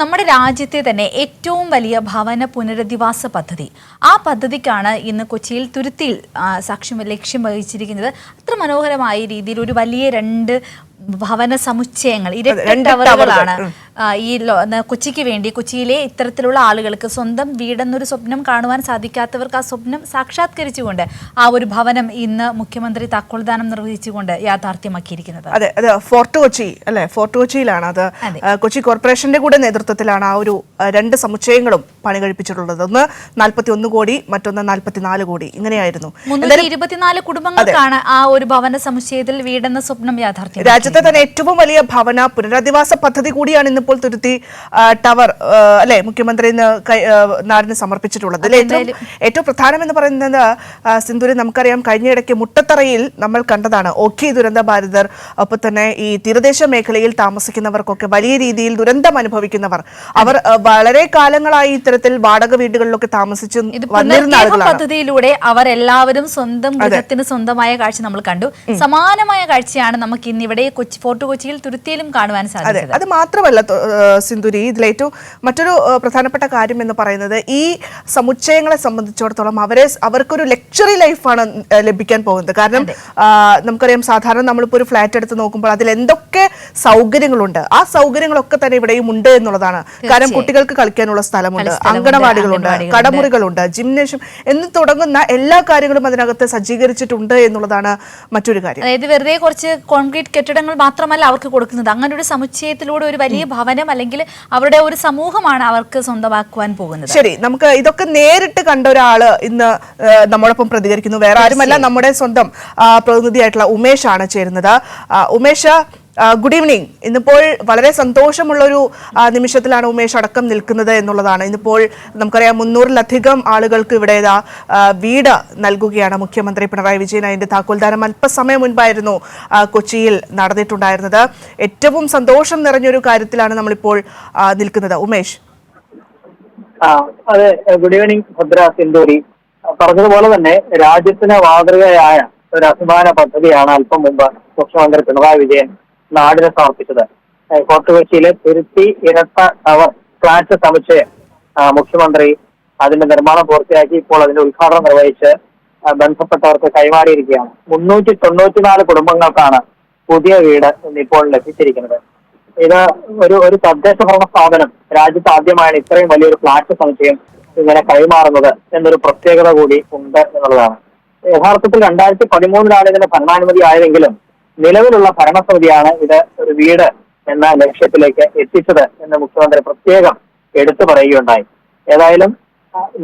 നമ്മുടെ രാജ്യത്തെ തന്നെ ഏറ്റവും വലിയ ഭവന പുനരധിവാസ പദ്ധതി. ആ പദ്ധതിക്കാണ് ഇന്ന് കൊച്ചിയിൽ തുരുത്തിയിൽ സാക്ഷ്യം ലക്ഷ്യം വഹിച്ചിരിക്കുന്നത്. അത്ര മനോഹരമായ രീതിയിൽ ഒരു വലിയ രണ്ട് ഭവന സമുച്ചയങ്ങൾ ഇരട്ട ടവറുകളാണ് ഈ കൊച്ചിക്ക് വേണ്ടി കൊച്ചിയിലെ ഇത്തരത്തിലുള്ള ആളുകൾക്ക് സ്വന്തം വീടെന്നൊരു സ്വപ്നം കാണുവാൻ സാധിക്കാത്തവർക്ക് ആ സ്വപ്നം സാക്ഷാത്കരിച്ചുകൊണ്ട് ആ ഒരു ഭവനം ഇന്ന് മുഖ്യമന്ത്രി താക്കോൽദാനം നിർവഹിച്ചുകൊണ്ട് യാഥാർത്ഥ്യമാക്കിയിരിക്കുന്നത്. അതെ അത് ഫോർട്ട് കൊച്ചി അല്ലെ? ഫോർട്ട് കൊച്ചിയിലാണ് അത്. കൊച്ചി കോർപ്പറേഷന്റെ കൂടെ നേതൃത്വത്തിലാണ് ആ ഒരു രണ്ട് സമുച്ചയങ്ങളും പണി കഴിപ്പിച്ചിട്ടുള്ളത് ഒന്ന് നാൽപ്പത്തി ഒന്ന് കോടി മറ്റൊന്ന് നാൽപ്പത്തിനാല് കോടി. ഇങ്ങനെയായിരുന്നു. ഇരുപത്തിനാല് കുടുംബങ്ങൾക്കാണ് ആ ഒരു ഭവന സമുച്ചയത്തിൽ വീടെന്ന സ്വപ്നം യാഥാർത്ഥ്യം രാജ്യത്തെ തന്നെ ഏറ്റവും വലിയ ഭവന പുനരധിവാസ പദ്ധതി കൂടിയാണ് ഇന്നിപ്പോൾ തുരുത്തി ടവർ അല്ലെ മുഖ്യമന്ത്രി ഇന്ന് നാടിന് സമർപ്പിച്ചിട്ടുള്ളത്. അല്ലെ? ഏറ്റവും പ്രധാനമെന്ന് പ്രധാനം പറയുന്നത് സിന്ധുരി നമുക്കറിയാം കഴിഞ്ഞയിടയ്ക്ക് മുട്ടത്തറയിൽ നമ്മൾ കണ്ടതാണ്. ഓഖി ദുരന്ത ബാധിതർ ഒപ്പം തന്നെ ഈ തീരദേശ മേഖലയിൽ താമസിക്കുന്നവർക്കൊക്കെ വലിയ രീതിയിൽ ദുരന്തം അനുഭവിക്കുന്നവർ. അവർ വളരെ കാലങ്ങളായി ഇത്തരത്തിൽ വാടക വീടുകളിലൊക്കെ താമസിച്ച് വന്നിരുന്ന ആളുകളാണ്. പദ്ധതിയിലൂടെ അവരെല്ലാവരും സ്വന്തം ഗൃഹത്തിന് സ്വന്തമായ കാഴ്ച നമ്മൾ കണ്ടു. സമാനമായ കാഴ്ചയാണ് നമുക്ക് ഇന്നിവിടെ കൊച്ചി ഫോർട്ട് കൊച്ചിയിൽ തുരുത്തിയിലും കാണുവാൻ സാധിക്കും സാധിച്ചത്. അത് മാത്രമല്ല സിന്ധുരി ഇതിലേറ്റവും മറ്റൊരു പ്രധാനപ്പെട്ട കാര്യം എന്ന് പറയുന്നത് ഈ സമുച്ചയങ്ങളെ സംബന്ധിച്ചിടത്തോളം അവരെ അവർക്കൊരു ലക്ഷറി ലൈഫാണ് ലഭിക്കാൻ പോകുന്നത്. കാരണം നമുക്കറിയാം സാധാരണ നമ്മളിപ്പോൾ ഒരു ഫ്ലാറ്റ് എടുത്ത് നോക്കുമ്പോൾ അതിൽ എന്തൊക്കെ സൗകര്യങ്ങളുണ്ട്. ആ സൗകര്യങ്ങളൊക്കെ തന്നെ ഇവിടെയും ഉണ്ട് എന്നുള്ളതാണ്. കാരണം കുട്ടികൾക്ക് കളിക്കാനുള്ള സ്ഥലമുണ്ട് അങ്കണവാടികളുണ്ട്. കടമുറികളുണ്ട് ജിംനേഷ്യം എന്ന് തുടങ്ങുന്ന എല്ലാ കാര്യങ്ങളും അതിനകത്ത് സജ്ജീകരിച്ചിട്ടുണ്ട് എന്നുള്ളതാണ് മറ്റൊരു കാര്യം. അതായത് വെറുതെ കുറച്ച് കോൺക്രീറ്റ് കെട്ടിടങ്ങൾ മാത്രമല്ല അവർക്ക് കൊടുക്കുന്നത്. അങ്ങനെ ഒരു സമുച്ചയത്തിലൂടെ ഒരു വലിയ ഭവനം അല്ലെങ്കിൽ അവരുടെ ഒരു സമൂഹമാണ് അവർക്ക് സ്വന്തമാക്കുവാൻ പോകുന്നത്. ശരി നമുക്ക് ഇതൊക്കെ നേരിട്ട് കണ്ട ഒരാൾ ഇന്ന് നമ്മളൊപ്പം നമ്മോടൊപ്പം പ്രതികരിക്കുന്നു. വേറെ ആരുമല്ല നമ്മുടെ സ്വന്തം പ്രതിനിധിയായിട്ടുള്ള ഉമേഷ് ആണ് ചേരുന്നത്. ഉമേഷ് ഗുഡ് ഈവനിങ് ഇന്നിപ്പോൾ വളരെ സന്തോഷമുള്ളൊരു നിമിഷത്തിലാണ് ഉമേഷ് അടക്കം നിൽക്കുന്നത് എന്നുള്ളതാണ്. ഇന്നിപ്പോൾ നമുക്കറിയാം മുന്നൂറിലധികം ആളുകൾക്ക് ഇവിടെ വീട് നൽകുകയാണ് മുഖ്യമന്ത്രി പിണറായി വിജയൻ. അതിന്റെ താക്കോൽദാനം അല്പസമയം മുൻപായിരുന്നു കൊച്ചിയിൽ നടന്നിട്ടുണ്ടായിരുന്നത്. ഏറ്റവും സന്തോഷം നിറഞ്ഞൊരു കാര്യത്തിലാണ് നമ്മളിപ്പോൾ നിൽക്കുന്നത്. ഉമേഷ്. അതെ ഗുഡ് ഈവനിങ് ഭദ്ര സിന്ധൂരി പറഞ്ഞതുപോലെ തന്നെ രാജ്യത്തിന് മാതൃകയായ ഒരു അഭിമാന പദ്ധതിയാണ് അല്പം മുമ്പ് മുഖ്യമന്ത്രി പിണറായി വിജയൻ നാടിന് സമർപ്പിച്ചത്. ഫോർട്ട് കൊച്ചിയിലെ തിരുത്തി ഇരട്ട ടവർ ഫ്ലാറ്റ് സമുച്ചയം മുഖ്യമന്ത്രി അതിന്റെ നിർമ്മാണം പൂർത്തിയാക്കി ഇപ്പോൾ അതിന്റെ ഉദ്ഘാടനം നിർവഹിച്ച് ബന്ധപ്പെട്ടവർക്ക് കൈമാറിയിരിക്കുകയാണ്. മുന്നൂറ്റി തൊണ്ണൂറ്റിനാല് കുടുംബങ്ങൾക്കാണ് പുതിയ വീട് ഇന്നിപ്പോൾ ലഭിച്ചിരിക്കുന്നത്. ഇത് ഒരു ഒരു തദ്ദേശ ഭരണ സ്ഥാപനം രാജ്യത്ത് ആദ്യമായാണ് ഇത്രയും വലിയൊരു ഫ്ലാറ്റ് സമുച്ചയം ഇങ്ങനെ കൈമാറുന്നത് എന്നൊരു പ്രത്യേകത കൂടി ഉണ്ട് എന്നുള്ളതാണ്. യഥാർത്ഥത്തിൽ രണ്ടായിരത്തി പതിമൂന്നിലാണ് ഇതിന്റെ ഭരണാനുമതി ആയതെങ്കിലും നിലവിലുള്ള ഭരണസമിതിയാണ് ഇത് ഒരു വീട് എന്ന ലക്ഷ്യത്തിലേക്ക് എത്തിച്ചത് എന്ന് മുഖ്യമന്ത്രി പ്രത്യേകം എടുത്തു പറയുകയുണ്ടായി. ഏതായാലും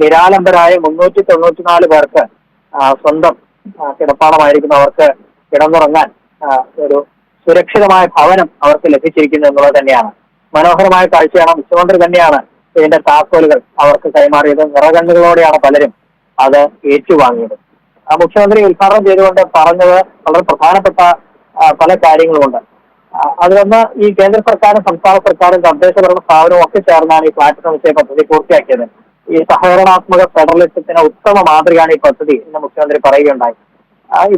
നിരാലംബരായ മുന്നൂറ്റി തൊണ്ണൂറ്റിനാല് പേർക്ക് സ്വന്തം കിടപ്പാടമായിരിക്കുന്നവർക്ക് കിടന്നുറങ്ങാൻ ഒരു സുരക്ഷിതമായ ഭവനം അവർക്ക് ലഭിച്ചിരിക്കുന്നു എന്നുള്ളത് തന്നെയാണ്. മനോഹരമായ കാഴ്ചയാണ് മുഖ്യമന്ത്രി തന്നെയാണ് ഇതിന്റെ താക്കോലുകൾ അവർക്ക് കൈമാറിയത്. നിറകണ്ണുകളോടെയാണ് പലരും അത് ഏറ്റുവാങ്ങിയത്. മുഖ്യമന്ത്രി ഉദ്ഘാടനം ചെയ്തുകൊണ്ട് പറഞ്ഞത് വളരെ പ്രധാനപ്പെട്ട പല കാര്യങ്ങളുമുണ്ട്. അതിലൊന്ന് ഈ കേന്ദ്ര സർക്കാരും സംസ്ഥാന സർക്കാരും തദ്ദേശ ഭരണ സ്ഥാപനവും ഒക്കെ ചേർന്നാണ് ഈ ഫ്ലാറ്റ് സമുച്ചയ പദ്ധതി പൂർത്തിയാക്കിയത്. ഈ സഹകരണാത്മക ഫെഡറലിസത്തിന് ഉത്തമ മാതൃകയാണ് ഈ പദ്ധതി എന്ന് മുഖ്യമന്ത്രി പറയുകയുണ്ടായി.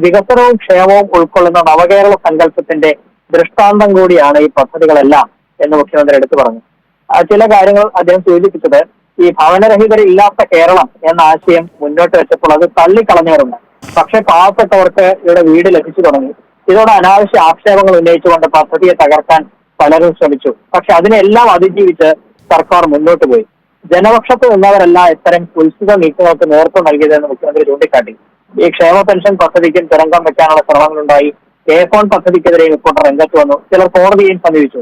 വികസനവും ക്ഷേമവും ഉൾക്കൊള്ളുന്ന നവകേരള സങ്കല്പത്തിന്റെ ദൃഷ്ടാന്തം കൂടിയാണ് ഈ പദ്ധതികളെല്ലാം എന്ന് മുഖ്യമന്ത്രി എടുത്തു പറഞ്ഞു. ചില കാര്യങ്ങൾ അദ്ദേഹം സൂചിപ്പിച്ചത് ഈ ഭവനരഹിതരില്ലാത്ത കേരളം എന്ന ആശയം മുന്നോട്ട് വെച്ചപ്പോൾ അത് തള്ളിക്കളഞ്ഞവരുണ്ട്. പക്ഷെ പാവപ്പെട്ടവർക്ക് ഇവിടെ വീട് ലഭിച്ചു തുടങ്ങി. ഇതോടെ അനാവശ്യ ആക്ഷേപങ്ങൾ ഉന്നയിച്ചുകൊണ്ട് പദ്ധതിയെ തകർക്കാൻ പലരും ശ്രമിച്ചു. പക്ഷെ അതിനെല്ലാം അതിജീവിച്ച് സർക്കാർ മുന്നോട്ട് പോയി. ജനപക്ഷത്ത് നിന്നവരല്ല ഇത്തരം കുൽസിത നീക്കങ്ങൾക്ക് നേതൃത്വം നൽകിയതെന്ന് മുഖ്യമന്ത്രി ചൂണ്ടിക്കാട്ടി. ഈ ക്ഷേമ പെൻഷൻ പദ്ധതിക്കും തുരങ്കം വെക്കാനുള്ള ശ്രമങ്ങളുണ്ടായി. കെ ഫോൺ പദ്ധതിക്കെതിരെയും ഇപ്പോൾ രംഗത്ത് വന്നു. ചിലർ കോടതിയെയും സമീപിച്ചു.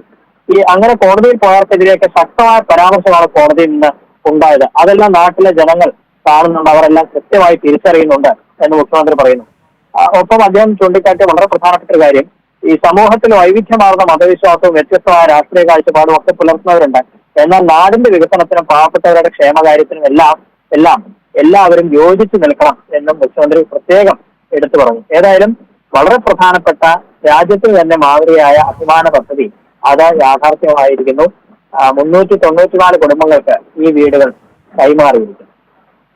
ഈ അങ്ങനെ കോടതിയിൽ പോയവർക്കെതിരെയൊക്കെ ശക്തമായ പരാമർശമാണ് കോടതിയിൽ നിന്ന് ഉണ്ടായത്. അതെല്ലാം നാട്ടിലെ ജനങ്ങൾ കാണുന്നുണ്ട്. അവരെല്ലാം കൃത്യമായി തിരിച്ചറിയുന്നുണ്ട് എന്ന് മുഖ്യമന്ത്രി പറയുന്നു. ഒപ്പം അദ്ദേഹം ചൂണ്ടിക്കാട്ടിയ വളരെ പ്രധാനപ്പെട്ട കാര്യം. ഈ സമൂഹത്തിൽ വൈവിധ്യമാർന്ന മതവിശ്വാസവും വ്യത്യസ്തമായ രാഷ്ട്രീയ കാഴ്ചപ്പാടും ഒക്കെ പുലർത്തുന്നവരുണ്ട്. എന്നാൽ നാടിന്റെ വികസനത്തിനും പാവപ്പെട്ടവരുടെ ക്ഷേമകാര്യത്തിനും എല്ലാം എല്ലാം എല്ലാവരും യോജിച്ചു നിൽക്കണം എന്നും മുഖ്യമന്ത്രി പ്രത്യേകം എടുത്തു പറഞ്ഞു. ഏതായാലും വളരെ പ്രധാനപ്പെട്ട രാജ്യത്തിന് തന്നെ മാതൃകയായ അഭിമാന പദ്ധതി അത് യാഥാർത്ഥ്യമായിരിക്കുന്നു. മുന്നൂറ്റി തൊണ്ണൂറ്റിനാല് കുടുംബങ്ങൾക്ക് ഈ വീടുകൾ കൈമാറിയിരിക്കുന്നു.